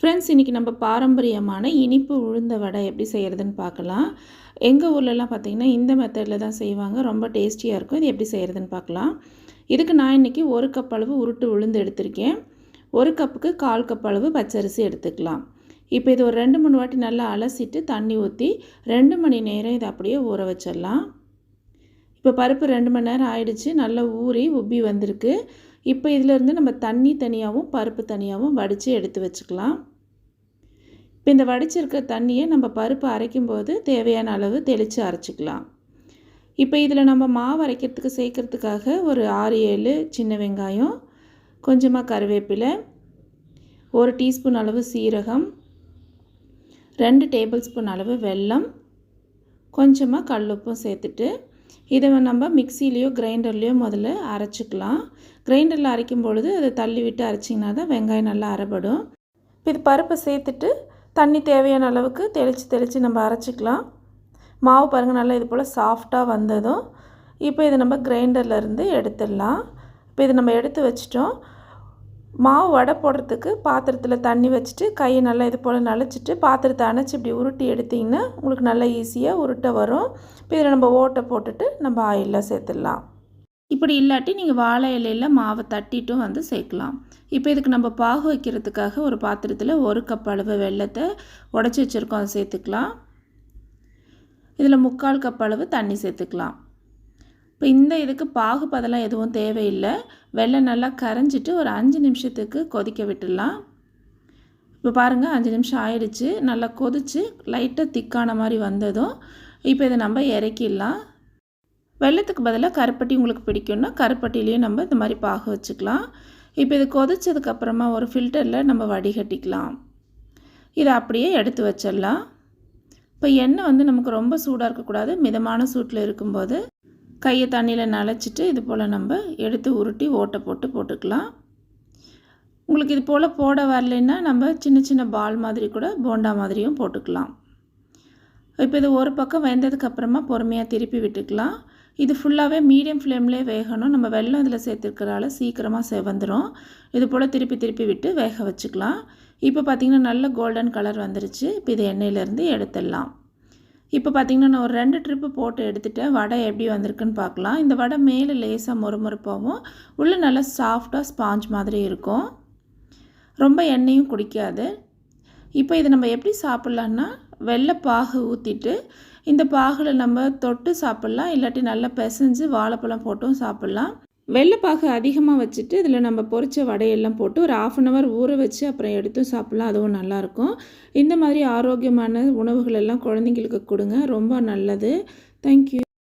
Friends இன்றைக்கி நம்ம பாரம்பரியமான இனிப்பு உளுந்த வடை எப்படி செய்கிறதுன்னு பார்க்கலாம். எங்கள் ஊர்லலாம் பார்த்திங்கன்னா இந்த மெத்தடில் தான் செய்வாங்க. ரொம்ப டேஸ்டியாக இருக்கும். இது எப்படி செய்கிறதுன்னு பார்க்கலாம். இதுக்கு நான் இன்றைக்கி ஒரு கப் அளவு உருட்டு உளுந்து எடுத்திருக்கேன். ஒரு கப்புக்கு கால் கப் அளவு பச்சரிசி எடுத்துக்கலாம். இப்போ இது ஒரு ரெண்டு மூணு வாட்டி நல்லா அலசிட்டு தண்ணி ஊற்றி ரெண்டு மணி நேரம் இதை அப்படியே ஊற வச்சிடலாம். இப்போ பருப்பு ரெண்டு மணி நேரம் ஆயிடுச்சு. நல்லா ஊறி உப்பி வந்திருக்கு. இப்போ இதிலேருந்து நம்ம தண்ணி தனியாகவும் பருப்பு தனியாகவும் வடித்து எடுத்து வச்சுக்கலாம். இப்போ இந்த வடிச்சிருக்க தண்ணியை நம்ம பருப்பு அரைக்கும்போது தேவையான அளவு தெளித்து அரைச்சிக்கலாம். இப்போ இதில் நம்ம மாவு அரைக்கிறதுக்கு சேர்க்கறதுக்காக ஒரு ஆறு ஏழு சின்ன வெங்காயம் கொஞ்சமாக கருவேப்பிலை ஒரு டீஸ்பூன் அளவு சீரகம் ரெண்டு டேபிள் ஸ்பூன் அளவு வெல்லம் கொஞ்சமாக கல்லுப்பும் சேர்த்துட்டு இதை நம்ம மிக்சிலேயோ கிரைண்டர்லேயோ முதல்ல அரைச்சிக்கலாம். கிரைண்டரில் அரைக்கும் பொழுது அதை தள்ளி விட்டு அரைச்சிங்கன்னா தான் வெங்காயம் நல்லா அரைப்படும் இப்போ இது பருப்பை சேர்த்துட்டு தண்ணி தேவையான அளவுக்கு தெளித்து தெளித்து நம்ம அரைச்சிக்கலாம். மாவு பாருங்கள் நல்லா இது போல் சாஃப்டாக வந்ததும் இப்போ இதை நம்ம கிரைண்டர்லேருந்து எடுத்துடலாம். இப்போ இதை நம்ம எடுத்து வச்சிட்டோம். மாவு வடை போடுறதுக்கு பாத்திரத்தில் தண்ணி வச்சுட்டு கையை நல்லா இது போல் நனைச்சிட்டு பாத்திரத்தை அணைச்சி இப்படி உருட்டி எடுத்திங்கன்னா உங்களுக்கு நல்லா ஈஸியாக உருட்டை வரும். இப்போ இதில் நம்ம ஓட்டை போட்டுட்டு நம்ம ஆயிலில் சேர்த்துடலாம். இப்படி இல்லாட்டி நீங்கள் வாழை இலையில் மாவை தட்டிட்டும் வந்து சேர்க்கலாம். இப்போ இதுக்கு நம்ம பாகு வைக்கிறதுக்காக ஒரு பாத்திரத்தில் ஒரு கப் அளவு வெள்ளத்தை உடச்சி வச்சுருக்கோம் அதை சேர்த்துக்கலாம். இதில் முக்கால் கப் அளவு தண்ணி சேர்த்துக்கலாம். இப்போ இந்த இதுக்கு பாகு பதெல்லாம் எதுவும் தேவையில்லை. வெள்ளம் நல்லா கரைஞ்சிட்டு ஒரு அஞ்சு நிமிஷத்துக்கு கொதிக்க விட்டுடலாம். இப்போ பாருங்கள் அஞ்சு நிமிஷம் ஆயிடுச்சு. நல்லா கொதித்து லைட்டாக திக்கான மாதிரி வந்ததும் இப்போ இதை நம்ம இறக்கிடலாம். வெள்ளத்துக்கு பதிலாக கருப்பட்டி உங்களுக்கு பிடிக்கும்னா கருப்பட்டிலையும் நம்ம இந்த மாதிரி பாகு வச்சுக்கலாம். இப்போ இது கொதிச்சதுக்கப்புறமா ஒரு ஃபில்டரில் நம்ம வடிகட்டிக்கலாம். இதை அப்படியே எடுத்து வச்சிடலாம். இப்போ எண்ணெய் வந்து நமக்கு ரொம்ப சூடாக இருக்கக்கூடாது. மிதமான சூட்டில் இருக்கும்போது கையை தண்ணியில் நனைச்சிட்டு இது போல் நம்ம எடுத்து உருட்டி ஓட்டை போட்டு போட்டுக்கலாம். உங்களுக்கு இது போல் போட வரலைன்னா நம்ம சின்ன சின்ன பால் மாதிரி கூட போண்டா மாதிரியும் போட்டுக்கலாம். இப்போ இது ஒரு பக்கம் வெந்ததுக்கப்புறமா பொறுமையாக திருப்பி விட்டுக்கலாம். இது ஃபுல்லாகவே மீடியம் ஃப்ளேம்லேயே வேகணும். நம்ம வெள்ளம் இதில் சேர்த்துருக்கிறதால சீக்கிரமாக செவந்துடும் இது போல் திருப்பி திருப்பி விட்டு வேக வச்சுக்கலாம். இப்போ பார்த்திங்கன்னா நல்ல கோல்டன் கலர் வந்துருச்சு. இப்போ இது எண்ணெயிலேருந்து எடுத்துடலாம். இப்போ பார்த்திங்கன்னா நான் ஒரு ரெண்டு ட்ரிப்பு போட்டு எடுத்துகிட்டேன் வடை எப்படி வந்திருக்குன்னு பார்க்கலாம். இந்த வடை மேலே லேசாக மொறுமொறுப்பாகவும் உள்ளே நல்லா சாஃப்டாக ஸ்பாஞ்ச் மாதிரி இருக்கும். ரொம்ப எண்ணெயும் குடிக்காது. இப்போ இதை நம்ம எப்படி சாப்பிட்லான்னா வெள்ளை பாகு ஊற்றிட்டு இந்த பாகில் நம்ம தொட்டு சாப்பிட்லாம். இல்லாட்டி நல்லா பிசைஞ்சு வாழைப்பழம் போட்டும் சாப்பிட்லாம். வெள்ளைப்பாகு அதிகமாக வச்சுட்டு இதில் நம்ம பொரிச்ச வடையெல்லாம் போட்டு ஒரு ஆஃப் அன் ஹவர் ஊற வச்சு அப்புறம் எடுத்து சாப்பிட்லாம் அதுவும் நல்லாயிருக்கும். இந்த மாதிரி ஆரோக்கியமான உணவுகள் எல்லாம் குழந்தைங்களுக்கு கொடுங்க ரொம்ப நல்லது. தேங்க்யூ